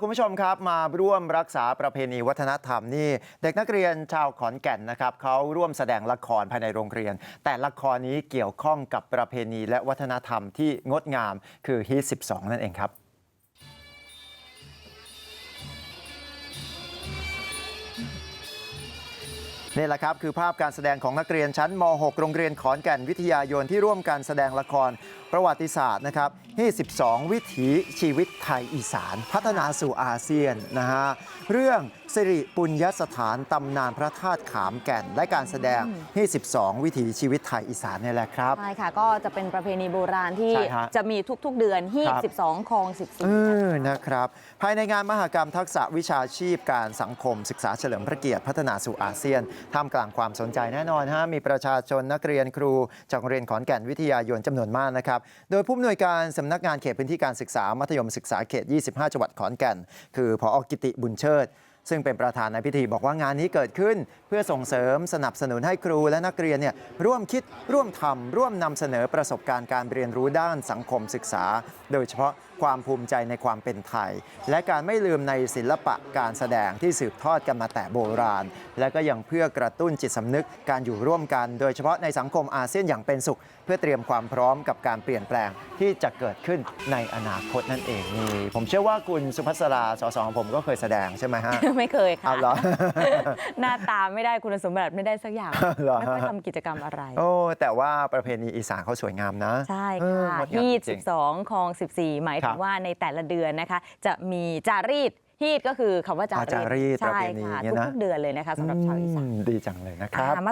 คุณผู้ชมครับมาร่วมรักษาประเพณีวัฒนธรรมนี่เด็กนักเรียนชาวขอนแก่นนะครับเขาร่วมแสดงละครภายในโรงเรียน แต่ละครนี้เกี่ยวข้องกับประเพณีและวัฒนธรรมที่งดงามคือฮีท12 นั่นเองครับนี่แหละครับคือภาพการแสดงของนักเรียนชั้นม .6 โรงเรียนขอนแก่นวิทยายนที่ร่วมกันแสดงละคร ประวัติศาสตร์นะครับที่12วิถีชีวิตไทยอีสาน พัฒนาสู่อาเซียนนะฮะเรื่องสิริปุญญสถานตำนานพระธาตุขามแก่น และการแสดงที่12วิถีชีวิตไทยอีสานนี่แหละครับใช่ค่ะ ก็จะเป็นประเพณีโบราณที่ใช่ฮะจะมีทุกๆเดือนฮีครับบ12คลองเอ14อนะครับ ภายในงานมหกรรมทักษะวิชาชีพการสังคม ศึกษาเฉลิมพระเกียรติพัฒนาสู่อาเซียนท่ามกลางความสนใจแน่นอนฮะมีประชาชนนักเรียนครู จากโรงเรียนขอนแก่นวิทยายนจำนวนมากนะครับโดยผู้อำนวยการสำนักงานเขตพื้นที่การศึกษามัธยมศึกษาเขต 25 จังหวัดขอนแก่น คือพอกิติบุญเชิด ซึ่งเป็นประธานในพิธีบอกว่างานนี้เกิดขึ้น เพื่อส่งเสริมสนับสนุนให้ครูและนักเรียนเนี่ยร่วมคิดร่วมทำร่วมนำเสนอประสบการณ์การเรียนรู้ด้านสังคมศึกษา โดยเฉพาะความภูมิใจในความเป็นไทย และการไม่ลืมในศิลปะการแสดงที่สืบทอดกันมาแต่โบราณ และก็ยังเพื่อกระตุ้นจิตสำนึกการอยู่ร่วมกัน โดยเฉพาะในสังคมอาเซียนอย่างเป็นสุข เพื่อเตรียมความพร้อมกับการเปลี่ยนแปลงที่จะเกิดขึ้นในอนาคตนั่นเองนี่ผมเชื่อว่าคุณสุภัสราสสของผมก็เคยแสดงใช่ไหมฮะไม่เคยค่ะ เอาเหรอ หน้าตาไม่ได้คุณสมบัติไม่ได้สักอย่าง เหรอไม่ค่อยทำกิจกรรมอะไร โอ้แต่ว่าประเพณีอีสานเขาสวยงามนะใช่เออค่ะ งดงามฮีดจริง12คลอง 14 หมายครัถึบงว่าในแต่ละเดือนนะคะ จะมีจารีตฮีดก็คือคำว่าจาอ่าจารีตใช่ประเพณีค่ะเนี่ยนะ ทุกๆเดือนเลยนะคะสำหรับชาวอีสานอืมดีจังเลยนะครับ อ่ามา